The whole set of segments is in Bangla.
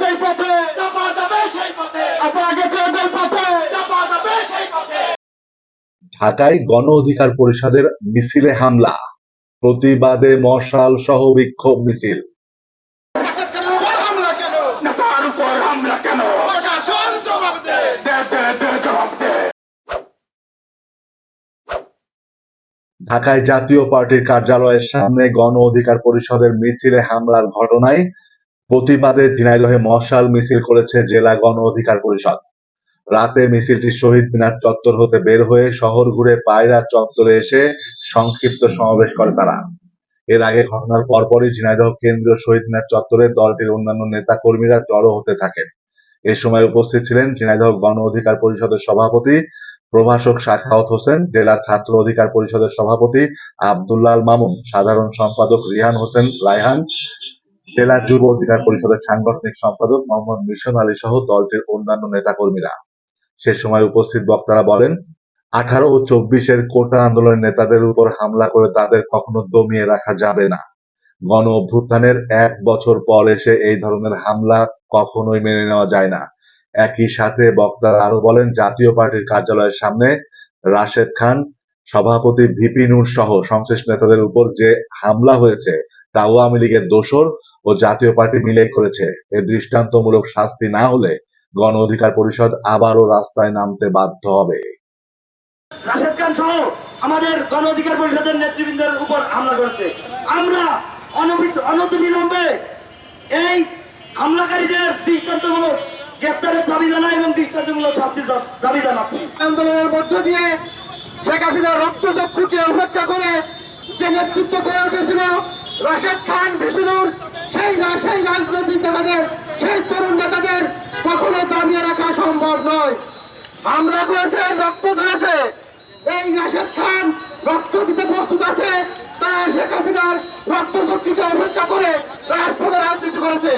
যেই পথে। চাপা যাবে সেই পথে। আপনারা গেছে যেই পথে। চাপা যাবে সেই পথে। ঢাকায় গণ অধিকার পরিষদের মিছিলে হামলা। প্রতিবাদে মশাল সহ বিক্ষোভ মিছিল। রাশেদ খানের উপর হামলা কেন? নেতার উপর হামলা কেন? প্রশাসন জবাব দে। দে দে দে জবাব দে। ঢাকায় জাতীয় পার্টির কার্যালয়ের সামনে গণ অধিকার পরিষদের মিছিলে হামলার ঘটনায় প্রতিবাদে ঝিনাইদহে মশাল মিছিল করেছে জেলা গণ অধিকার পরিষদ। রাতে মিছিলটি শহীদ মিনার চত্বর হতে বের হয়ে শহর ঘুরে পায়রা চত্বরে এসে সংক্ষিপ্ত সমাবেশ করে তারা। এর আগে ঘটনার পরপরই ঝিনাইদহ কেন্দ্রীয় শহীদ মিনার চত্বরে দলটির অন্যান্য নেতা কর্মীরা জড়ো হতে থাকেন। এ সময় উপস্থিত ছিলেন ঝিনাইদহ গণ অধিকার পরিষদের সভাপতি, প্রভাষক সাখাওয়াত হোসেন, জেলা ছাত্র অধিকার পরিষদের সভাপতি আব্দুল্লাহ আল মামুন, সাধারণ সম্পাদক রিহান হোসেন রায়হান জেলা যুব অধিকার পরিষদের সাংগঠনিক সম্পাদক মোহাম্মদ মিশন আলী সহ দলটির অন্যান্য নেতাকর্মীরা। সে সময় উপস্থিত বক্তারা বলেন, আঠারো ও চব্বিশের কোটা আন্দোলনের নেতাদের উপর হামলা করে তাদের কখনো দমিয়ে রাখা যাবে না। গণ অভ্যুত্থানের এক বছর পর এসে এই ধরনের হামলা কখনোই মেনে নেওয়া যায় না। একই সাথে বক্তারা আরও বলেন, জাতীয় পার্টির কার্যালয়ের সামনে রাশেদ খান, সভাপতি ভিপি নূর সহ সংশ্লিষ্ট নেতাদের উপর যে হামলা হয়েছে তা আওয়ামী লীগের দোসর ও জাতীয় পার্টি মিলে করেছে। এর দৃষ্টান্তমূলক শাস্তি না হলে গণ অধিকার পরিষদ আবারও রাস্তায় নামতে বাধ্য হবে। রাশেদ খান সহ আমাদের গণ অধিকার পরিষদের নেতৃবৃন্দের উপর হামলা করেছে। আমরা অনতিবিলম্বে এই হামলাকারীদের দৃষ্টান্তমূলক গ্রেপ্তারের দাবি জানাই এবং দৃষ্টান্তমূলক শাস্তির দা- দাবি জানাচ্ছি। আন্দোলনের মধ্য দিয়ে শেখ হাসিনার রক্তচক্ষুকে উপেক্ষা করে যে নেতৃত্ব করে উঠেছিল রাশেদ খান ভিসুনুর সেই সেই রাজনৈতিক নেতাদের, সেই তরুণ নেতাদের কখনো দাবিয়ে রাখা সম্ভব নয়। আমরা করেছে, রক্ত ধরেছে এই রাশেদ খান রক্ত দিতে প্রস্তুত আছে। তারা শেখ হাসিনার রক্তচক্ষুকে অপেক্ষা করে রাজপথে রাজনীতি করেছে।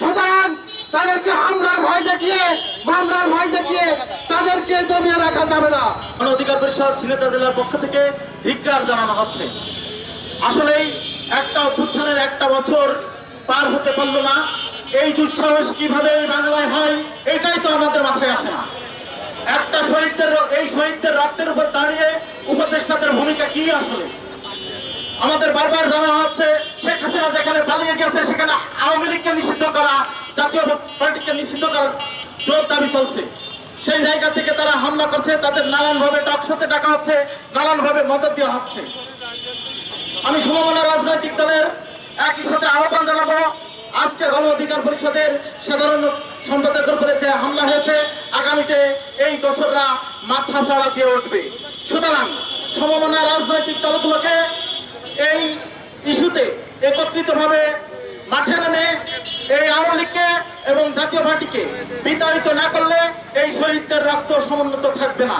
সুতরাং তাদেরকে হামলার ভয় দেখিয়ে, মামলার ভয় দেখিয়ে তাদেরকে দমিয়ে রাখা যাবে না। অধিকার পরিষদ ঝিনেদা জেলার পক্ষ থেকে ধিক্কার জানানো হচ্ছে। আসলেই একটা অভ্যুত্থানের একটা বছর পার হতে পারল না। এই দুঃসাহস কীভাবে এই বাংলায় হয়, এটাই তো আমাদের মাথায় আসে না। একটা শহীদদের এই শহীদদের রক্তের উপর দাঁড়িয়ে উপদেষ্টাদের ভূমিকা কি আসলে? আমাদের বারবার জানা হচ্ছে, শেখ হাসিনা যেখানে পালিয়ে গেছে, সেখানে আওয়ামী লীগকে নিষিদ্ধ করা, জাতীয় পার্টিকে নিষিদ্ধ করার জোর দাবি চলছে। সেই জায়গা থেকে তারা হামলা করছে, তাদের নানানভাবে টকশোতে ডাকা হচ্ছে, নানানভাবে মদত দেওয়া হচ্ছে। আমি সমমনা রাজনৈতিক দলের একই সাথে আহ্বান জানাব। আজকে গণ অধিকার পরিষদের সাধারণ সম্পাদকের উপরে যে হামলা হয়েছে, আগামীতে এই দোসররা মাথা ছাড়া দিয়ে উঠবে। সুতরাং সমমনা রাজনৈতিক দলগুলোকে এই ইস্যুতে একত্রিতভাবে মাঠে নেমে এই আওয়ামী লীগকে এবং জাতীয় পার্টিকে বিতাড়িত না করলে এই শহীদদের রক্ত সমুন্নত থাকবে না।